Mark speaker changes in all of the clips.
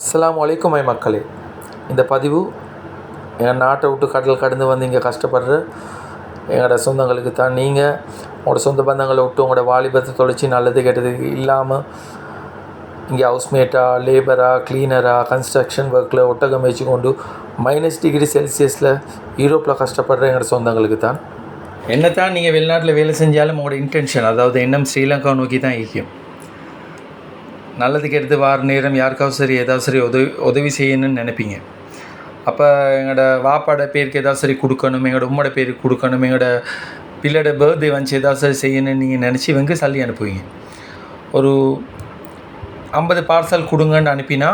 Speaker 1: அஸ்லாம் வலைக்கும் மை மக்களே. இந்த பதிவு என் நாட்டை விட்டு கடல் கடந்து வந்து இங்கே கஷ்டப்படுற எங்களோட சொந்தங்களுக்கு தான். நீங்கள் உங்களோட சொந்த பந்தங்களை விட்டு உங்களோட வாலிபத்தை தொலைச்சி நல்லது கெட்டது இல்லாமல் இங்கே ஹவுஸ்மேட்டாக லேபராக க்ளீனராக கன்ஸ்ட்ரக்ஷன் ஒர்க்கில் ஒட்டகம் வச்சு கொண்டு மைனஸ் டிகிரி செல்சியஸில் யூரோப்பில் கஷ்டப்படுற எங்களோட சொந்தங்களுக்கு தான். என்ன தான் நீங்கள் வெளிநாட்டில் வேலை செஞ்சாலும் உங்களோட இன்டென்ஷன் அதாவது எண்ணம் ஸ்ரீலங்கா நோக்கி தான் ஈக்கும் நல்லது கெடுத்து வார நேரம் யாருக்காவது சரி ஏதாவது சரி உதவி உதவி செய்யணும்னு நினைப்பீங்க. அப்போ எங்களோட வாப்பாட பேருக்கு ஏதாவது சரி கொடுக்கணும் எங்களோட உம்மோட பேருக்கு கொடுக்கணும் எங்களோட பிள்ளையோட பர்த்டே வந்துச்சு ஏதாவது சரி செய்யணும்னு நீங்கள் நினச்சி இவங்க சல்லி அனுப்புவீங்க. ஒரு ஐம்பது பார்சல் கொடுங்கன்னு அனுப்பினா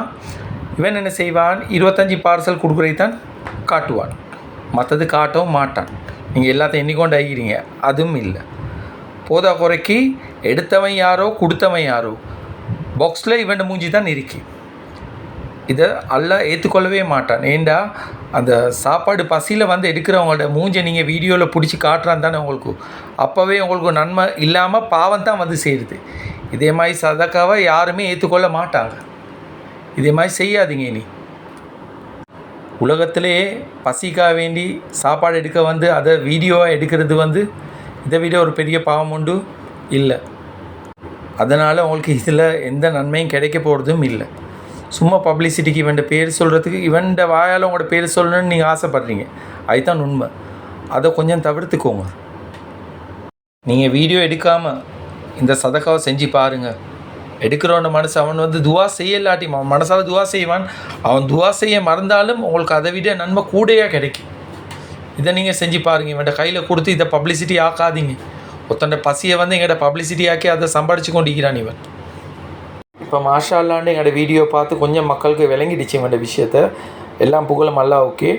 Speaker 1: இவன் என்ன செய்வான்? இருபத்தஞ்சி பார்சல் கொடுக்குறதை தான் காட்டுவான். மற்றது காட்டவும் மாட்டான். நீங்கள் எல்லாத்தையும் எண்ணிக்கொண்டு ஆகிறீங்க அதுவும் இல்லை. போதா குறைக்கு எடுத்தவன் யாரோ கொடுத்தவன் யாரோ பாக்ஸில் இவன் மூஞ்சி தான் இருக்கு. இதை அல்ல ஏற்றுக்கொள்ளவே மாட்டான். ஏண்டா? அந்த சாப்பாடு பசியில் வந்து எடுக்கிறவங்களோட மூஞ்சை நீங்கள் வீடியோவில் பிடிச்சி காட்டுறான் தானே உங்களுக்கு. அப்போவே உங்களுக்கு நன்மை இல்லாமல் பாவம் தான் வந்து சேருது. இதே மாதிரி சதக்காவை யாருமே ஏற்றுக்கொள்ள மாட்டாங்க. இதே மாதிரி செய்யாதீங்க இனி. உலகத்திலே பசிக்காக வேண்டி சாப்பாடு எடுக்க வந்து அதை வீடியோவாக எடுக்கிறது வந்து இதை விட ஒரு பெரிய பாவம் உண்டு? இல்லை. அதனால் உங்களுக்கு இதில் எந்த நன்மையும் கிடைக்க போகிறதும் இல்லை. சும்மா பப்ளிசிட்டிக்கு இவன்ட பேர் சொல்கிறதுக்கு இவன்ட வாயால் உங்களோட பேர் சொல்லணும்னு நீங்கள் ஆசைப்பட்றீங்க. அதுதான் உண்மை. அதை கொஞ்சம் தவிர்த்துக்கோங்க. நீங்கள் வீடியோ எடுக்காமல் இந்த சதக்காவை செஞ்சு பாருங்கள் எடுக்கிறவன மனசு அவன் வந்து துவா செய்யலாட்டி அவன் மனசால் துவா செய்வான். அவன் துவா செய்ய மறந்தாலும் உங்களுக்கு அதை விட நன்மை கூடையாக கிடைக்கும். இதை நீங்கள் செஞ்சு பாருங்கள் இவன்ட கையில் கொடுத்து இதை பப்ளிசிட்டி ஆக்காதீங்க. ஒருத்தண்ட பசியை வந்து எங்கள்கிட்ட பப்ளிசிட்டியாக்கி அதை சம்பாதிச்சு கொண்டிருக்கிறான் இவன். இப்போ மாஷா அல்லாண்டு எங்களோட வீடியோ பார்த்து கொஞ்சம் மக்களுக்கு விளங்கிடுச்சு இவன்ட விஷயத்த. எல்லாம் புகழும் நல்லா ஓகே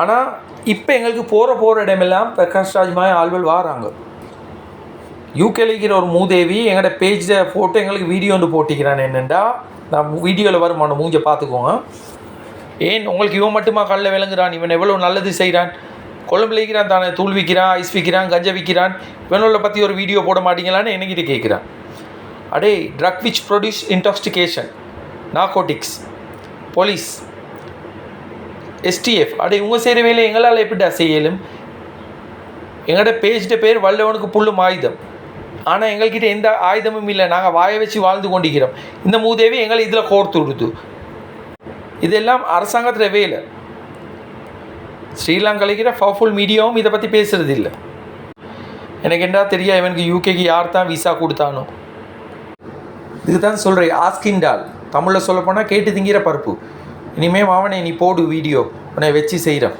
Speaker 1: ஆனால் இப்போ எங்களுக்கு போகிற போகிற இடமெல்லாம் பிரகாஷ் ராஜ் மாதிரி ஆள்கள் வாராங்க. யூகேல இருக்கிற ஒரு மூதேவி எங்களோட பேஜில் போட்டு எங்களுக்கு வீடியோ வந்து போட்டிக்கிறான் என்னென்னா நான் வீடியோவில் வரும் மூஞ்சை பார்த்துக்கோங்க. ஏன்? உங்களுக்கு இவன் மட்டுமா கல்ல விளங்குறான்? இவன் எவ்வளோ நல்லது செய்கிறான் கொழம்புல விற்கிறான் தானே தூள் விற்கிறான் ஐஸ் விற்கிறான் கஞ்சா விற்கிறான். இவனோட பற்றி ஒரு வீடியோ போட மாட்டீங்களான்னு என்கிட்ட கேட்குறான். அடே drug which produce intoxication narcotics police STF அடே உங்கள் செய்கிற வேலை எங்களால் எப்படிடா செய்யலும்? எங்கள்கிட்ட பேஜ்ட பேர் வல்லவனுக்கு புல்லும் ஆயுதம். ஆனால் எங்கள்கிட்ட எந்த ஆயுதமும் இல்லை. நாங்கள் வாயை வச்சு வாழ்ந்து கொண்டிருக்கிறோம். இந்த மூதேவி எங்களை இதில் கோர்த்து விடுது. இதெல்லாம் அரசாங்கத்தில் வேலை. ஸ்ரீலங்கலைக்கிற பவர்ஃபுல் மீடியாவும் இதை பற்றி பேசுகிறது இல்லை எனக்கு என்ன தெரியா இவனுக்கு யூகேக்கு யார் தான் விசா கொடுத்தானோ. இதுக்கு தான் சொல்கிறேன் ஆஸ்கிண்டால் தமிழில் சொல்லப்போனால் கேட்டு திங்கிற பருப்பு. இனிமேல் மாவனே நீ போடு வீடியோ உன்னை வச்சு செய்கிறான்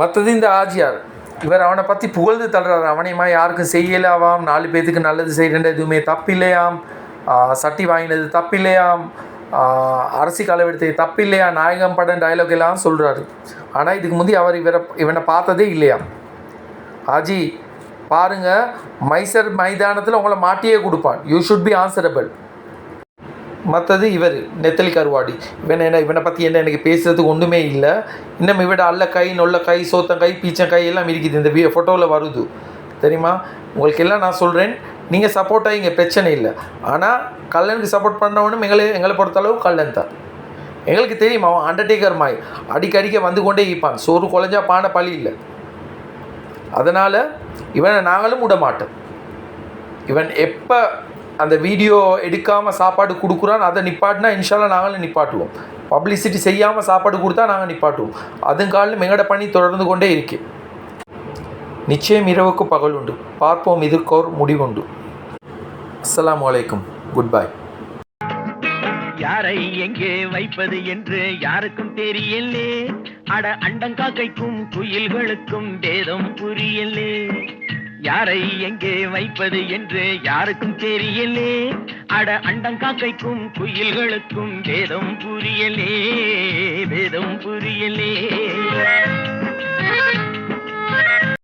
Speaker 1: மற்றது இந்த ஆஜியார். இவர் அவனை பற்றி புகழ்ந்து தள்ளுறாரு. அவனையுமா யாருக்கும் செய்யலாவாம் நாலு பேத்துக்கு நல்லது செய்கிறேன் எதுவுமே தப்பில்லையாம். சட்டி வாங்கினது தப்பில்லையாம். அரிசி களவெடுத்தது தப்பில்லையா? நாயகம் படம் டைலாக் எல்லாம் சொல்கிறாரு ஆனால் இதுக்கு முந்தி அவர் இவரை இவனை பார்த்ததே இல்லையா? ஆஜி பாருங்க மைசர் மைதானத்தில் உங்களை மாட்டியே கொடுப்பான். யூ ஷுட் பி ஆன்சரபிள் மற்றது இவர் நெத்தலி கருவாடி. இவன் என்ன இவனை பற்றி என்ன எனக்கு பேசுறதுக்கு ஒன்றுமே இல்லை. இன்னும் இவட அல்ல கை நொல்ல கை சோத்தங்கை கை கை எல்லாம் இருக்குது. இந்த வீ ஃபோட்டோவில் வருது. தெரியுமா? உங்களுக்கு எல்லாம் நான் சொல்கிறேன் நீங்கள் சப்போர்ட்டாக இங்கே பிரச்சனை இல்லை. ஆனால் கல்லனுக்கு சப்போர்ட் பண்ணவனும் எங்களை எங்களை பொறுத்தளவு கல்லன் தான். எங்களுக்கு தெரியும் அவன் அண்டர்டேக்கர் மாய் அடிக்கடிக்க வந்து கொண்டே இருப்பான். சோறு குழஞ்சா பானை பழி இல்லை. அதனால் இவனை நாங்களும் விட மாட்டோம். இவன் எப்போ அந்த வீடியோ எடுக்காமல் சாப்பாடு கொடுக்குறான் அதை நிப்பாட்டினா இன்ஷால்லாம் நாங்களும் நிப்பாட்டுவோம். பப்ளிசிட்டி செய்யாமல் சாப்பாடு கொடுத்தா நாங்கள் நிப்பாட்டுவோம். அதுங்காலும் எங்களோட பணி தொடர்ந்து கொண்டே இருக்குது நிச்சயம் இரவுக்கு பகல் உண்டு. பார்ப்போம் இதற்கோர் முடிவுண்டு. அஸ்லாம் வலைக்கும் குட் பை.
Speaker 2: யாரை எங்கே வைப்பது என்று யாருக்கும் தெரியலே அட அண்டங்காக்கைக்கும் குயில்களுக்கும் வேதம் புரியலே யாரை எங்கே வைப்பது என்று யாருக்கும் தெரியலே அட அண்டங்காக்கைக்கும் குயில்களுக்கும் வேதம் புரியலே வேதம் புரியலே